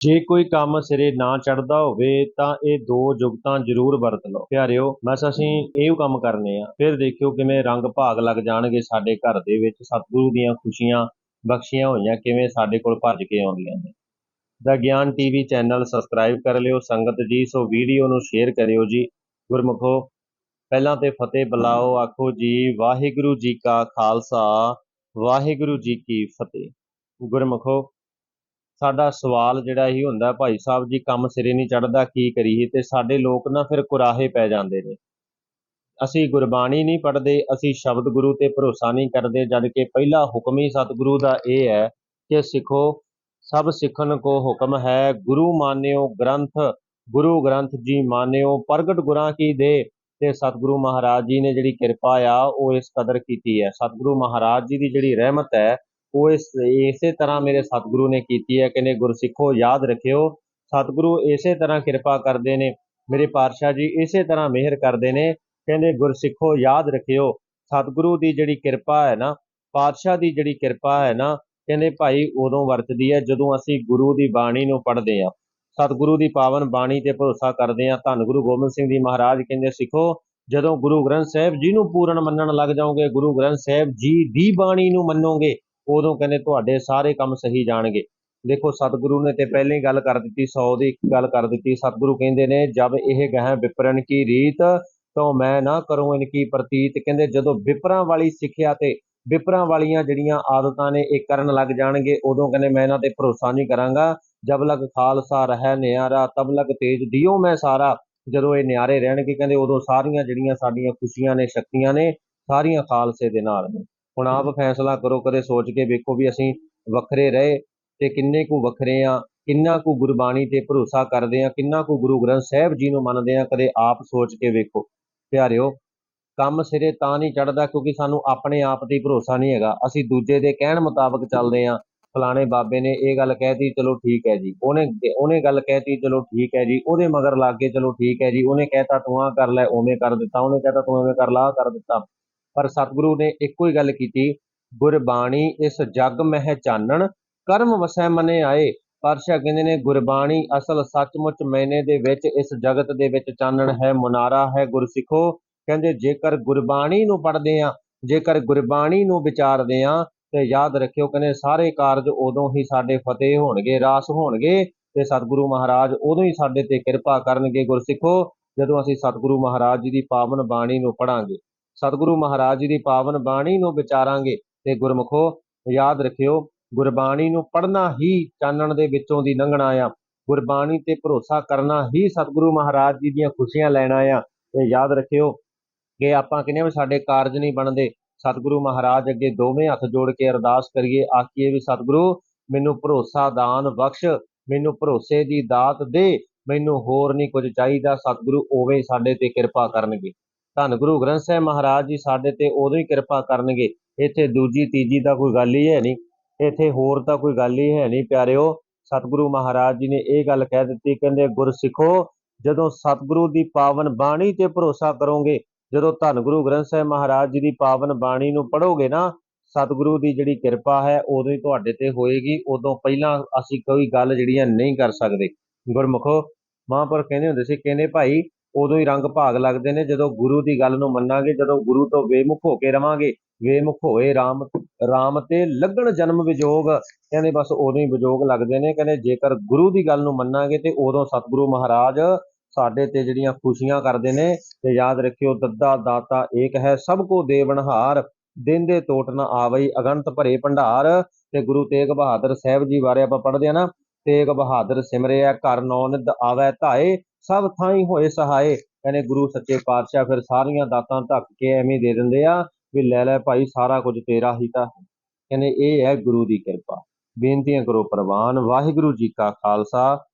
ਜੇ ਕੋਈ ਕੰਮ ਸਿਰੇ ਨਾ ਚੜਦਾ ਹੋਵੇ, ਤਾਂ ਇਹ ਦੋ ਜੁਗਤਾਂ ਜ਼ਰੂਰ ਵਰਤ ਲਓ। ਪਿਆਰਿਓ, ਬਸ ਅਸੀਂ ਇਹ ਕੰਮ ਕਰਨੇ ਆ। ਫਿਰ ਦੇਖਿਓ ਕਿਵੇਂ ਰੰਗ ਭਾਗ ਲੱਗ ਜਾਣਗੇ ਸਾਡੇ ਘਰ ਦੇ ਵਿੱਚ। ਸਤਿਗੁਰੂ ਦੀਆਂ ਖੁਸ਼ੀਆਂ ਬਖਸ਼ੀਆਂ ਹੋਈਆਂ, ਕਿਵੇਂ ਸਾਡੇ ਕੋਲ ਭੱਜ ਕੇ ਆਉਂਦੀਆਂ ਨੇ। ਦਾ ਗਿਆਨ ਟੀਵੀ ਚੈਨਲ ਸਬਸਕ੍ਰਾਈਬ ਕਰ ਲਿਓ, ਸੰਗਤ ਜੀ, ਸੋ ਵੀਡੀਓ ਨੂੰ ਸ਼ੇਅਰ ਕਰਿਓ ਜੀ। ਗੁਰਮੁਖੋ, ਪਹਿਲਾਂ ਤੇ ਫਤਿਹ ਬੁਲਾਓ, ਆਖੋ ਜੀ, ਵਾਹਿਗੁਰੂ ਜੀ ਕਾ ਖਾਲਸਾ, ਵਾਹਿਗੁਰੂ ਜੀ ਕੀ ਫਤਿਹ। ਗੁਰਮੁਖੋ ਸਾਡਾ ਸਵਾਲ ਜਿਹੜਾ ਹੀ ਹੁੰਦਾ, ਭਾਈ ਸਾਹਿਬ ਜੀ ਕੰਮ ਸਿਰੇ ਨਹੀਂ ਚੜਦਾ ਕੀ ਕਰੀਏ? ਤੇ ਸਾਡੇ ਲੋਕ ਨਾ ਫਿਰ ਕੁਰਾਹੇ ਪੈ ਜਾਂਦੇ ਨੇ। ਅਸੀਂ ਗੁਰਬਾਣੀ ਨਹੀਂ ਪੜ੍ਹਦੇ, ਅਸੀਂ ਸ਼ਬਦ ਗੁਰੂ ਤੇ ਭਰੋਸਾ ਨਹੀਂ ਕਰਦੇ, ਜਦ ਕਿ ਪਹਿਲਾ ਹੁਕਮ ਹੀ ਸਤਿਗੁਰੂ ਦਾ ਇਹ ਹੈ ਕਿ ਸਿੱਖੋ, ਸਭ ਸਿੱਖਣ ਕੋ ਹੁਕਮ ਹੈ, ਗੁਰੂ ਮਾਨਿਓ ਗ੍ਰੰਥ, ਗੁਰੂ ਗ੍ਰੰਥ ਜੀ ਮਾਨਿਓ, ਪ੍ਰਗਟ ਗੁਰਾਂ ਕੀ ਦੇ। ਤੇ ਸਤਿਗੁਰੂ ਮਹਾਰਾਜ ਜੀ ਨੇ ਜਿਹੜੀ ਕਿਰਪਾ ਆ, ਉਹ ਇਸ ਕਦਰ ਕੀਤੀ ਹੈ। ਸਤਿਗੁਰੂ ਮਹਾਰਾਜ ਜੀ ਦੀ ਜਿਹੜੀ ਰਹਿਮਤ ਹੈ ਉਹ ਇਸ, ਇਸੇ ਤਰ੍ਹਾਂ ਮੇਰੇ ਸਤਿਗੁਰੂ ਨੇ ਕੀਤੀ ਹੈ ਕਹਿੰਦੇ ਗੁਰਸਿੱਖੋ ਯਾਦ ਰੱਖਿਓ। ਸਤਿਗੁਰੂ ਇਸੇ ਤਰ੍ਹਾਂ ਕਿਰਪਾ ਕਰਦੇ ਨੇ। ਮੇਰੇ ਪਾਤਸ਼ਾਹ ਜੀ ਇਸੇ ਤਰ੍ਹਾਂ ਮਿਹਰ ਕਰਦੇ ਨੇ। ਕਹਿੰਦੇ ਗੁਰਸਿੱਖੋ ਯਾਦ ਰੱਖਿਓ। ਸਤਿਗੁਰੂ ਦੀ ਜਿਹੜੀ ਕਿਰਪਾ ਹੈ ਨਾ, ਪਾਤਸ਼ਾਹ ਦੀ ਜਿਹੜੀ ਕਿਰਪਾ ਹੈ ਨਾ, ਕਹਿੰਦੇ ਭਾਈ ਉਦੋਂ ਵਰਤਦੀ ਹੈ ਜਦੋਂ ਅਸੀਂ ਗੁਰੂ ਦੀ ਬਾਣੀ ਨੂੰ ਪੜ੍ਹਦੇ ਹਾਂ। ਸਤਿਗੁਰੂ ਦੀ ਪਾਵਨ ਬਾਣੀ ਤੇ ਭਰੋਸਾ ਕਰਦੇ ਹਾਂ। ਧੰਨ ਗੁਰੂ ਗੋਬਿੰਦ ਸਿੰਘ ਜੀ ਮਹਾਰਾਜ ਕਹਿੰਦੇ, ਸਿੱਖੋ, ਜਦੋਂ ਗੁਰੂ ਗ੍ਰੰਥ ਸਾਹਿਬ ਜੀ ਨੂੰ ਪੂਰਨ ਮੰਨਣ ਲੱਗ ਜਾਓਗੇ, ਗੁਰੂ ਗ੍ਰੰਥ ਸਾਹਿਬ ਜੀ ਦੀ ਬਾਣੀ ਨੂੰ ਮੰਨੋਗੇ ਉਦੋਂ ਕਹਿੰਦੇ ਤੁਹਾਡੇ ਸਾਰੇ ਕੰਮ ਸਹੀ ਜਾਣਗੇ। ਦੇਖੋ, ਸਤਿਗੁਰੂ ਨੇ ਤੇ ਪਹਿਲਾਂ ਹੀ ਗੱਲ ਕਰ ਦਿੱਤੀ 100 ਦੀ ਇੱਕ ਗੱਲ ਕਰ ਦਿੱਤੀ। ਸਤਿਗੁਰੂ ਕਹਿੰਦੇ ਨੇ ਜਦ ਇਹ ਗਹਿ ਵਿਪਰਨ ਕੀ ਰੀਤ, ਤੋਂ ਮੈਂ ਨਾ ਕਰੂੰ ਇਨ ਕੀ ਪ੍ਰਤੀਤ। ਕਹਿੰਦੇ, ਜਦੋਂ ਵਿਪਰਾਂ ਵਾਲੀ ਸਿੱਖਿਆ ਤੇ ਵਿਪਰਾਂ ਵਾਲੀਆਂ ਜਿਹੜੀਆਂ ਆਦਤਾਂ ਨੇ ਇਹ ਕਰਨ ਲੱਗ ਜਾਣਗੇ, ਉਦੋਂ ਕਹਿੰਦੇ, ਮੈਂ ਇਹਨਾਂ ਤੇ ਭਰੋਸਾ ਨਹੀਂ ਕਰਾਂਗਾ। ਜਬ ਲਗ ਖਾਲਸਾ ਰਹਿ ਨਿਆਰਾ, ਤਬ ਲਗ ਤੇਜ ਦਿਓ ਮੈਂ ਸਾਰਾ। ਜਦੋਂ ਇਹ ਨਿਆਰੇ ਰਹਿਣਗੇ, ਕਹਿੰਦੇ, ਉਦੋਂ ਸਾਰੀਆਂ ਜਿਹੜੀਆਂ ਸਾਡੀਆਂ ਖੁਸ਼ੀਆਂ ਨੇ, ਸ਼ਕਤੀਆਂ ਨੇ, ਸਾਰੀਆਂ ਖਾਲਸੇ ਦੇ ਨਾਲ ਨੇ। ਹੁਣ ਆਪ ਫੈਸਲਾ ਕਰੋ ਕਦੇ ਸੋਚ ਕੇ ਵੇਖੋ ਵੀ ਅਸੀਂ ਵੱਖਰੇ ਰਹੇ ਤੇ ਕਿੰਨੇ ਕੁ ਵੱਖਰੇ ਆ ਕਿੰਨਾ ਕੁ ਗੁਰਬਾਣੀ ਤੇ ਭਰੋਸਾ ਕਰਦੇ ਆ ਕਿੰਨਾ ਕੁ ਗੁਰੂ ਗ੍ਰੰਥ ਸਾਹਿਬ ਜੀ ਨੂੰ ਮੰਨਦੇ ਆ ਕਦੇ ਆਪ ਸੋਚ ਕੇ ਵੇਖੋ। ਪਿਆਰਿਓ ਕੰਮ ਸਿਰੇ ਤਾਂ ਨਹੀਂ ਚੜਦਾ ਕਿਉਂਕਿ ਸਾਨੂੰ ਆਪਣੇ ਆਪ ਤੇ ਭਰੋਸਾ ਨਹੀਂ ਹੈਗਾ। ਅਸੀਂ ਦੂਜੇ ਦੇ ਕਹਿਣ ਮੁਤਾਬਕ ਚੱਲਦੇ ਆ। ਫਲਾਣੇ ਬਾਬੇ ਨੇ ਇਹ ਗੱਲ ਕਹਿਤੀ ਚਲੋ ਠੀਕ ਹੈ ਜੀ। ਉਹਨੇ ਉਹਨੇ ਗੱਲ ਕਹਿਤੀ ਚਲੋ ਠੀਕ ਹੈ ਜੀ। ਉਹਦੇ ਮਗਰ ਲੱਗ ਕੇ ਚਲੋ ਠੀਕ ਹੈ ਜੀ। ਉਹਨੇ ਕਹਿਤਾ ਤੂੰ ਆ ਕਰ ਲੈ ਉਵੇਂ ਕਰ ਦਿੱਤਾ। ਉਹਨੇ ਕਹਿਤਾ ਤੂੰ ਐਵੇਂ ਕਰ ਲਾ ਕਰ ਦਿੱਤਾ। ਪਰ ਸਤਿਗੁਰੂ ਨੇ ਇੱਕੋ ਹੀ ਗੱਲ ਕੀਤੀ, ਗੁਰਬਾਣੀ ਇਸ ਜਗ ਮਹਿ ਚਾਨਣ, ਕਰਮ ਵਸੈ ਮਨੇ ਆਏ। ਪਾਤਸ਼ਾਹ ਕਹਿੰਦੇ ਨੇ, ਗੁਰਬਾਣੀ ਅਸਲ ਸੱਚਮੁੱਚ ਮੈਨੇ ਦੇ ਵਿੱਚ, ਇਸ ਜਗਤ ਦੇ ਵਿੱਚ ਚਾਨਣ ਹੈ, ਮੁਨਾਰਾ ਹੈ ਗੁਰਸਿੱਖੋ। ਕਹਿੰਦੇ, ਜੇਕਰ ਗੁਰਬਾਣੀ ਨੂੰ ਪੜ੍ਹਦੇ ਆ ਜੇਕਰ ਗੁਰਬਾਣੀ ਨੂੰ ਵਿਚਾਰਦੇ ਆ ਤੇ ਯਾਦ ਰੱਖਿਓ ਕਹਿੰਦੇ, ਸਾਰੇ ਕਾਰਜ ਉਦੋਂ ਹੀ ਸਾਡੇ ਫਤਿਹ ਹੋਣਗੇ, ਰਾਸ ਹੋਣਗੇ, ਤੇ ਸਤਿਗੁਰੂ ਮਹਾਰਾਜ ਉਦੋਂ ਹੀ ਸਾਡੇ ਤੇ ਕਿਰਪਾ ਕਰਨਗੇ ਗੁਰਸਿੱਖੋ, ਜਦੋਂ ਅਸੀਂ ਸਤਿਗੁਰੂ ਮਹਾਰਾਜ ਜੀ ਦੀ ਪਾਵਨ ਬਾਣੀ ਨੂੰ ਪੜਾਂਗੇ ਸਤਿਗੁਰੂ ਮਹਾਰਾਜ ਜੀ ਦੀ ਪਾਵਨ ਬਾਣੀ ਨੂੰ ਵਿਚਾਰਾਂਗੇ ਤੇ ਗੁਰਮੁਖੋ, ਯਾਦ ਰੱਖਿਓ, ਗੁਰਬਾਣੀ ਨੂੰ ਪੜ੍ਹਨਾ ਹੀ ਚਾਨਣ ਦੇ ਵਿੱਚੋਂ ਦੀ ਲੰਘਣਾ ਆ। ਗੁਰਬਾਣੀ ਤੇ ਭਰੋਸਾ ਕਰਨਾ ਹੀ ਸਤਿਗੁਰੂ ਮਹਾਰਾਜ ਜੀ ਦੀਆਂ ਖੁਸ਼ੀਆਂ ਲੈਣਾ ਆ ਤੇ ਯਾਦ ਰੱਖਿਓ ਕਿ ਆਪਾਂ ਕਹਿੰਦੇ ਵੀ ਸਾਡੇ ਕਾਰਜ ਨਹੀਂ ਬਣਦੇ, ਸਤਿਗੁਰੂ ਮਹਾਰਾਜ ਅੱਗੇ ਦੋਵੇਂ ਹੱਥ ਜੋੜ ਕੇ ਅਰਦਾਸ ਕਰੀਏ, ਆਖੀਏ ਵੀ ਸਤਿਗੁਰੂ, ਮੈਨੂੰ ਭਰੋਸਾ ਦਾਨ ਬਖਸ਼, ਮੈਨੂੰ ਭਰੋਸੇ ਦੀ ਦਾਤ ਦੇ, ਮੈਨੂੰ ਹੋਰ ਨਹੀਂ ਕੁਝ ਚਾਹੀਦਾ, ਸਤਿਗੁਰੂ ਉਵੇਂ ਸਾਡੇ ਤੇ ਕਿਰਪਾ ਕਰਨਗੇ। ਧੰਨ ਗੁਰੂ ਗ੍ਰੰਥ ਸਾਹਿਬ ਮਹਾਰਾਜ ਜੀ ਸਾਡੇ ਤੇ ਉਦੋਂ ਹੀ ਕਿਰਪਾ ਕਰਨਗੇ। ਇੱਥੇ ਦੂਜੀ, ਤੀਜੀ ਦਾ ਕੋਈ ਗੱਲ ਹੀ ਹੈ ਨਹੀਂ। ਇੱਥੇ ਹੋਰ ਤਾਂ ਕੋਈ ਗੱਲ ਹੀ ਹੈ ਨਹੀਂ। ਪਿਆਰਿਓ, ਸਤਿਗੁਰੂ ਮਹਾਰਾਜ ਜੀ ਨੇ ਇਹ ਗੱਲ ਕਹਿ ਦਿੱਤੀ, ਕਹਿੰਦੇ ਗੁਰ ਸਿੱਖੋ ਜਦੋਂ ਸਤਿਗੁਰੂ ਦੀ ਪਾਵਨ ਬਾਣੀ ਤੇ ਭਰੋਸਾ ਕਰੋਗੇ, ਜਦੋਂ ਧੰਨ ਗੁਰੂ ਗ੍ਰੰਥ ਸਾਹਿਬ ਮਹਾਰਾਜ ਜੀ ਦੀ ਪਾਵਨ ਬਾਣੀ ਨੂੰ ਪੜੋਗੇ ਨਾ, ਸਤਿਗੁਰੂ ਦੀ ਜਿਹੜੀ ਕਿਰਪਾ ਹੈ, ਉਦੋਂ ਹੀ ਤੁਹਾਡੇ ਤੇ ਹੋਏਗੀ। ਉਦੋਂ ਪਹਿਲਾਂ ਅਸੀਂ ਕੋਈ ਗੱਲ ਜਿਹੜੀਆਂ ਨਹੀਂ ਕਰ ਸਕਦੇ। ਗੁਰਮੁਖੋ ਮਹਾਂਪੁਰ ਕਹਿੰਦੇ ਹੁੰਦੇ ਸੀ, ਕਹਿੰਦੇ ਭਾਈ ਉਦੋਂ ਹੀ ਰੰਗ ਭਾਗ ਲੱਗਦੇ ਨੇ, ਜਦੋਂ ਗੁਰੂ ਦੀ ਗੱਲ ਨੂੰ ਮੰਨਾਂਗੇ, ਜਦੋਂ ਗੁਰੂ ਤੋਂ ਬੇਮੁਖ ਹੋ ਕੇ ਰਵਾਂਗੇ, ਬੇਮੁਖ ਹੋਏ RAM RAM ਤੇ ਲੱਗਣ ਜਨਮ ਵਿਜੋਗ, ਕਹਿੰਦੇ ਬਸ ਉਦੋਂ ਹੀ ਵਿਜੋਗ ਲੱਗਦੇ ਨੇ, ਕਹਿੰਦੇ ਜੇਕਰ ਗੁਰੂ ਦੀ ਗੱਲ ਨੂੰ ਮੰਨਾਂਗੇ ਤੇ ਉਦੋਂ ਸਤਿਗੁਰੂ ਮਹਾਰਾਜ ਸਾਡੇ ਤੇ ਜਿਹੜੀਆਂ ਖੁਸ਼ੀਆਂ ਕਰਦੇ ਨੇ, ਤੇ ਯਾਦ ਰੱਖਿਓ ਦੱਦਾ ਦਾਤਾ ਏਕ ਹੈ, ਸਭ ਕੋ ਦੇਵਨਹਾਰ ਦਿਨ ਦੇ ਟੋਟ ਨਾ ਆਵਈ, ਅਗੰਤ ਭਰੇ ਭੰਡਾਰ, ਤੇ ਗੁਰੂ ਤੇਗ ਬਹਾਦਰ ਸਾਹਿਬ ਜੀ ਬਾਰੇ ਆਪਾਂ ਪੜ੍ਹਦੇ ਆ ਨਾ, ਤੇਗ ਬਹਾਦਰ ਸਿਮਰਿਆ, ਘਰ ਨੌ ਨਿਦ ਆਵੈ ਧਾਏ ਸਭ ਥਾਈ ਹੋਏ ਸਹਾਏ। ਕਹਿੰਦੇ ਗੁਰੂ ਸੱਚੇ ਪਾਤਸ਼ਾਹ ਫਿਰ ਸਾਰੀਆਂ ਦਾਤਾਂ ਧੱਕ ਕੇ ਐਵੇਂ ਦੇ ਦਿੰਦੇ ਆ ਵੀ ਲੈ ਲੈ ਭਾਈ, ਸਾਰਾ ਕੁਝ ਤੇਰਾ ਹੀ ਤਾਂ। ਹੈ ਕਹਿੰਦੇ ਇਹ ਹੈ ਗੁਰੂ ਦੀ ਕਿਰਪਾ। ਬੇਨਤੀਆਂ ਕਰੋ ਪ੍ਰਵਾਨ। ਵਾਹਿਗੁਰੂ ਜੀ ਕਾ ਖਾਲਸਾ।